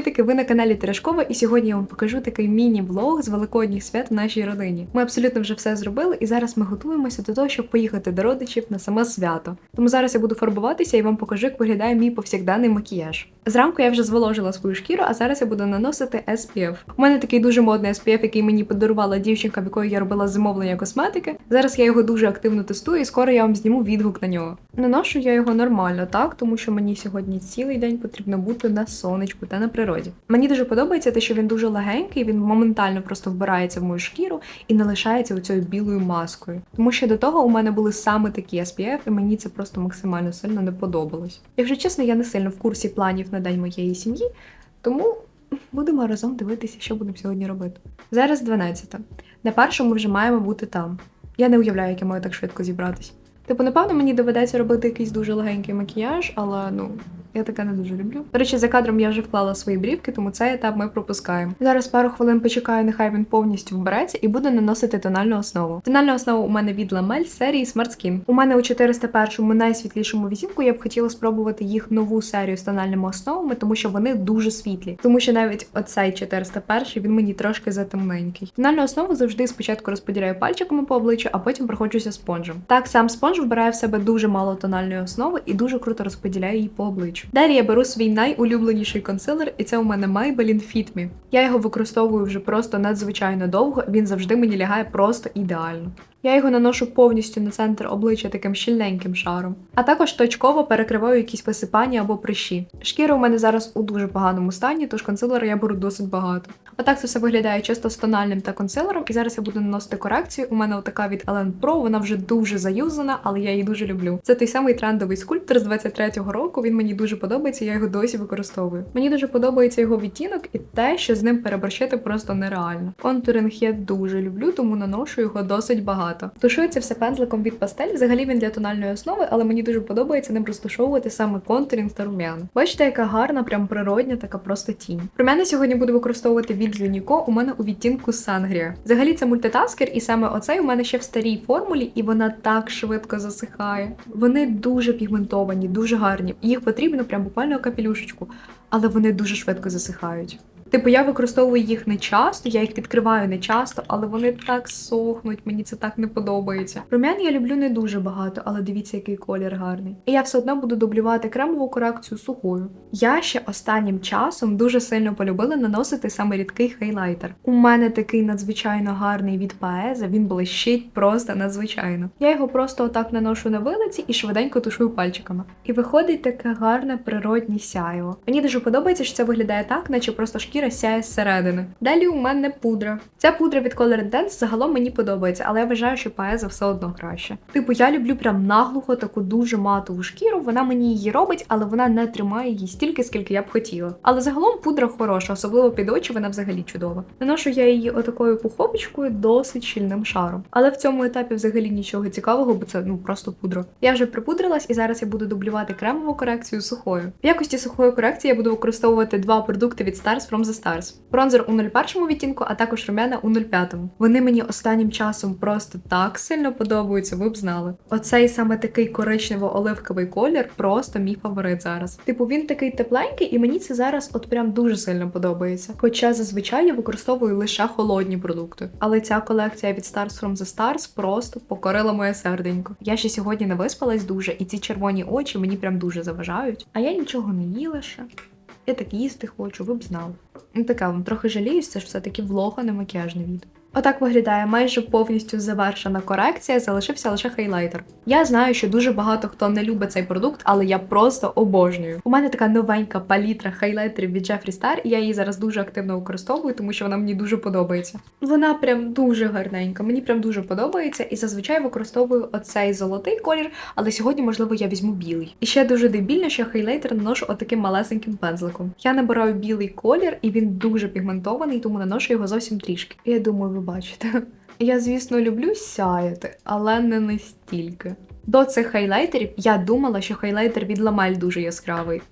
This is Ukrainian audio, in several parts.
Привітики! Ви на каналі Терешкова, і сьогодні я вам покажу такий міні-влог з великодніх свят в нашій родині. Ми абсолютно вже все зробили, і зараз ми готуємося до того, щоб поїхати до родичів на саме свято. Тому зараз я буду фарбуватися і вам покажу, як виглядає мій повсякденний макіяж. Зранку я вже зволожила свою шкіру, а зараз я буду наносити SPF. У мене такий дуже модний SPF, який мені подарувала дівчинка, в якої я робила замовлення косметики. Зараз я його дуже активно тестую, і скоро я вам зніму відгук на нього. Наношу я його нормально, так, тому що мені сьогодні цілий день потрібно бути на сонечку та на природі. Мені дуже подобається те, що він дуже легенький, він моментально просто вбирається в мою шкіру і не лишається оцією білою маскою. Тому що до того у мене були саме такі SPF, і мені це просто максимально сильно не подобалось. Якщо чесно, я не сильно в курсі планів на день моєї сім'ї, тому будемо разом дивитися, що будемо сьогодні робити. Зараз 12. На першому вже маємо бути там. Я не уявляю, як я маю так швидко зібратись. Типу, напевно, мені доведеться робити якийсь дуже легенький макіяж, але ну. Я таке не дуже люблю. До речі, за кадром я вже вклала свої брівки, тому цей етап ми пропускаємо. Зараз пару хвилин почекаю, нехай він повністю вбереться і буду наносити тональну основу. Тональна основа у мене від з серії Smart Skin. У мене у 401-му найсвітлішому відтінку я б хотіла спробувати їх нову серію з тональними основами, тому що вони дуже світлі. Тому що навіть оцей 401 він мені трошки затемненький. Тональну основу завжди спочатку розподіляю пальчиками по обличчю, а потім проходжуся спонжем. Так, сам спонж вбирає в себе дуже мало тональної основи і дуже круто розподіляє її по обличчю. Далі я беру свій найулюбленіший консилер, і це у мене Maybelline Fit Me. Я його використовую вже просто надзвичайно довго, він завжди мені лягає просто ідеально. Я його наношу повністю на центр обличчя таким щільненьким шаром, а також точково перекриваю якісь висипання або прищі. Шкіра у мене зараз у дуже поганому стані, тож консилера я беру досить багато. Отак це все виглядає чисто з тональним та консилером, і зараз я буду наносити корекцію. У мене отака від Ellen Pro, вона вже дуже заюзана, але я її дуже люблю. Це той самий трендовий скульптор з 23-го року. Він мені дуже подобається, я його досі використовую. Мені дуже подобається його відтінок і те, що з ним переборщити просто нереально. Контуринг я дуже люблю, тому наношу його досить багато. Тушується все пензликом від пастель. Взагалі він для тональної основи, але мені дуже подобається ним розташовувати саме контурінг та рум'яна. Бачите, яка гарна, прям природня, така просто тінь. Рум'яна сьогодні буду використовувати від Юніко. У мене у відтінку Сангрія. Взагалі це мультитаскер, і саме оцей у мене ще в старій формулі, і вона так швидко засихає. Вони дуже пігментовані, дуже гарні. Їх потрібно прям буквально капелюшечку, але вони дуже швидко засихають. Типу, я використовую їх не часто, я їх відкриваю не часто, але вони так сохнуть, мені це так не подобається. Рум'ян я люблю не дуже багато, але дивіться, який колір гарний. І я все одно буду дублювати кремову корекцію сухою. Я ще останнім часом дуже сильно полюбила наносити саме рідкий хайлайтер. У мене такий надзвичайно гарний від Паеза, він блищить просто надзвичайно. Я його просто отак наношу на вилиці і швиденько тушую пальчиками. І виходить таке гарне природнє сяйво. Мені дуже подобається, що це виглядає так, наче просто шкіра сяє зсередини. Далі у мене пудра. Ця пудра від Color Intense загалом мені подобається, але я вважаю, що Паеза все одно краще. Типу, я люблю прям наглухо таку дуже матову шкіру. Вона мені її робить, але вона не тримає її стільки, скільки я б хотіла. Але загалом пудра хороша, особливо під очі, вона взагалі чудова. Наношу я її отакою пуховичкою досить щільним шаром. Але в цьому етапі взагалі нічого цікавого, бо це ну просто пудра. Я вже припудрилась, і зараз я буду дублювати кремову корекцію сухою. В якості сухої корекції я буду використовувати два продукти від Stars from Stars. Бронзер у 01 відтінку, а також румяна у 05. Вони мені останнім часом просто так сильно подобаються, ви б знали. Оцей саме такий коричнево-оливковий колір просто мій фаворит зараз. Типу, він такий тепленький, і мені це зараз от прям дуже сильно подобається. Хоча зазвичай я використовую лише холодні продукти. Але ця колекція від Stars from the Stars просто покорила моє серденько. Я ще сьогодні не виспалась дуже, і ці червоні очі мені прям дуже заважають. А я нічого не їла ще. Я так їсти хочу, ви б знали. Ну така вам трохи жаліюсь, це ж все-таки влог, а не макіяжне відео. Отак виглядає майже повністю завершена корекція, залишився лише хайлайтер. Я знаю, що дуже багато хто не любить цей продукт, але я просто обожнюю. У мене така новенька палітра хайлайтерів від Jeffree Star, і я її зараз дуже активно використовую, тому що вона мені дуже подобається. Вона прям дуже гарненька, мені прям дуже подобається, і зазвичай використовую оцей золотий колір, але сьогодні, можливо, я візьму білий. І ще дуже дебільно, що хайлайтер наношу отаким малесеньким пензликом. Я набираю білий колір, і він дуже пігментований, тому наношу його зовсім трішки. І я думаю, ви бачите. Я, звісно, люблю сяяти, але не настільки. До цих хайлайтерів я думала, що хайлайтер від Ламель дуже яскравий.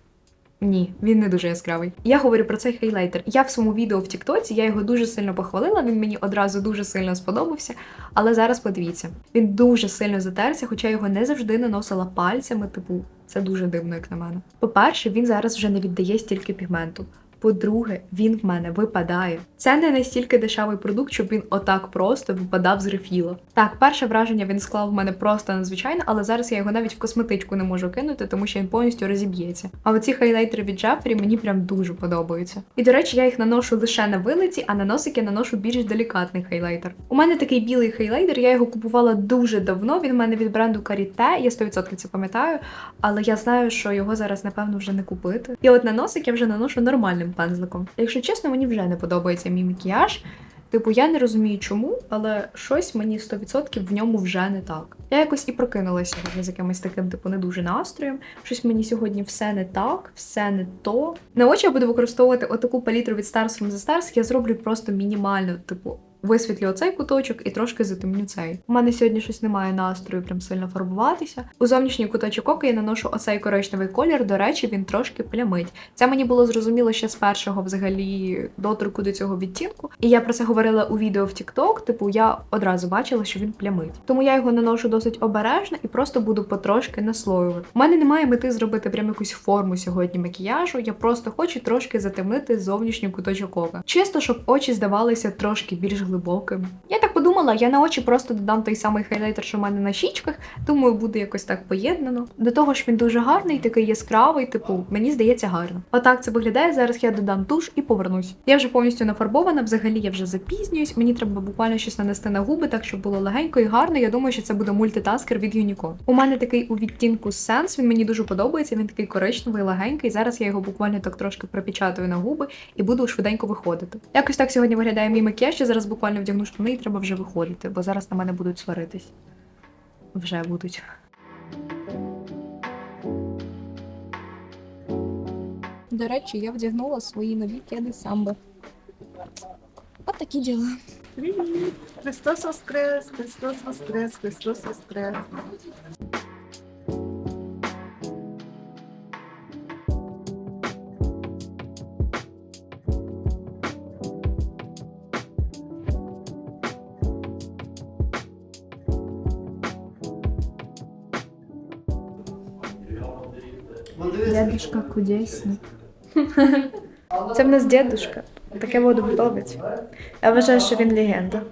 Ні, він не дуже яскравий. Я говорю про цей хайлайтер. Я в своєму відео в Тіктоці я його дуже сильно похвалила. Він мені одразу дуже сильно сподобався. Але зараз подивіться, він дуже сильно затерся, хоча його не завжди наносила пальцями. Типу, це дуже дивно, як на мене. По-перше, він зараз вже не віддає стільки пігменту. По-друге, він в мене випадає. Це не настільки дешевий продукт, щоб він отак просто випадав з рефіла. Так, перше враження він склав в мене просто надзвичайно, але зараз я його навіть в косметичку не можу кинути, тому що він повністю розіб'ється. А оці хайлайтери від Джефрі мені прям дуже подобаються. І до речі, я їх наношу лише на вилиці, а на носики наношу більш делікатний хайлайтер. У мене такий білий хайлайтер, я його купувала дуже давно. Він в мене від бренду Karité, я 100% це пам'ятаю, але я знаю, що його зараз напевно вже не купити. І от на носик я вже наношу нормальним пензликом. Якщо чесно, мені вже не подобається мій макіяж. Типу, я не розумію чому, але щось мені 100% в ньому вже не так. Я якось і прокинулася сьогодні з якимось таким, типу, не дуже настроєм. Щось мені сьогодні все не так, все не то. На очі я буду використовувати отаку палітру від Stars from the Stars, я зроблю просто мінімально, типу. Висвітлю оцей куточок і трошки затемню цей. У мене сьогодні щось немає настрою прям сильно фарбуватися. У зовнішній куточок ока я наношу оцей коричневий колір. До речі, він трошки плямить. Це мені було зрозуміло ще з першого взагалі доторку до цього відтінку. І я про це говорила у відео в TikTok, Типу, я одразу бачила, що він плямить. Тому я його наношу досить обережно і просто буду потрошки наслоювати. У мене немає мети зробити прям якусь форму сьогодні макіяжу. Я просто хочу трошки затемнити зовнішній куточок ока. Чисто, щоб очі здавалися трошки більш глибоким. Я так подумала, я на очі просто додам той самий хайлайтер, що в мене на щічках. Думаю, буде якось так поєднано. До того ж, він дуже гарний, такий яскравий, типу, мені здається, гарно. Отак це виглядає. Зараз я додам туш і повернусь. Я вже повністю нафарбована, взагалі я вже запізнююсь. Мені треба буквально щось нанести на губи, так щоб було легенько і гарно. Я думаю, що це буде мультитаскер від Unicorn. У мене такий у відтінку Sense, він мені дуже подобається. Він такий коричневий, легенький. Зараз я його буквально так трошки пропечатаю на губи і буду швиденько виходити. Якось так сьогодні виглядає мій макіяж. Я зараз буквально вдягну штани і треба вже виходити, бо зараз на мене будуть сваритись. Вже будуть. До речі, я вдягнула свої нові кеди самбо. От такі діла. Привіт! Христос Воскрес! Христос Воскрес! Христос Воскрес! Дедушка кудесник. Це в нас дедушка. Таке воду готовить. Я вважаю, що він легенда.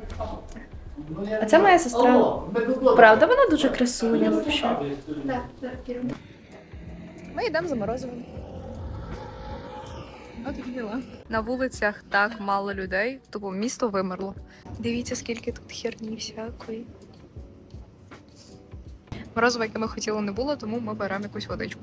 А це моя сестра. Правда, вона дуже красуня взагалі. Ми йдемо за морозивом. Діла. На вулицях так мало людей, тобто місто вимерло. Дивіться, скільки тут херні всякої. Морозива, яке ми хотіли, не було, тому ми беремо якусь водичку.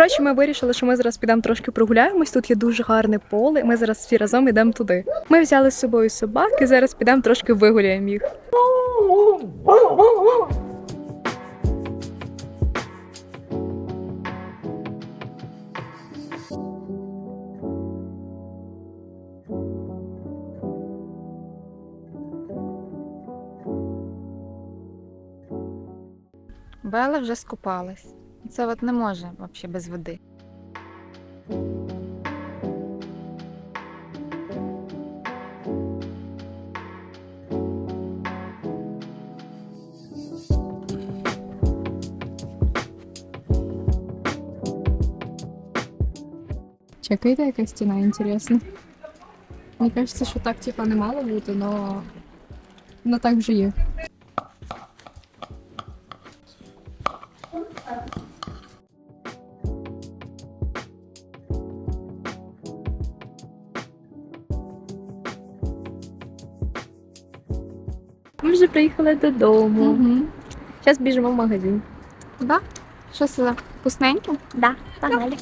Коротше, ми вирішили, що ми зараз підемо трошки прогуляємось. Тут є дуже гарне поле. Ми зараз всі разом йдемо туди. Ми взяли з собою собак і зараз підемо трошки вигуляємо їх. Бела вже скупалась. Це от не може взагалі без води. Чекайте, яка стіна інтересна. Мені кажеться, що так типа не мало бути, но, но так вже є. Ми вже приїхали додому. Угу. Зараз біжимо в магазин. Да? Що це? Вкусненьке? Да, погнали.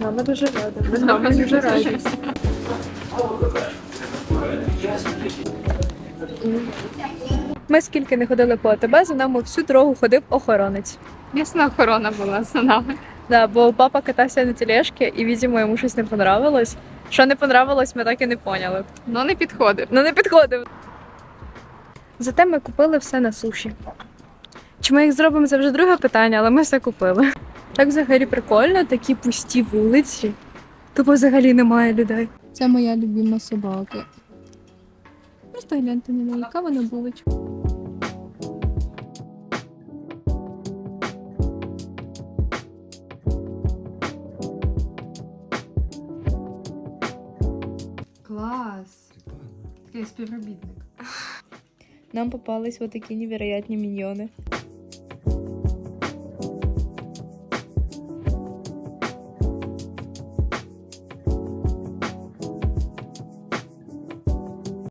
Мама дуже рада. Мама дуже раді. Ми скільки не ходили по АТБ, за нами всю дорогу ходив охоронець. Місна охорона була за нами. Да, бо папа катався на тележці і, видимо, йому щось не понравилось. Що не понравилось, ми так і не поняли. Ну не підходив. Ну не підходив. Зате ми купили все на суші. Чи ми їх зробимо, це вже друге питання, але ми все купили. Так взагалі прикольно, такі пусті вулиці. Тупо взагалі немає людей. Це моя любима собака. Просто гляньте на неї, яка вона булочка. Клас. Такий співробітник. Нам попались вот такие невероятні міньйони.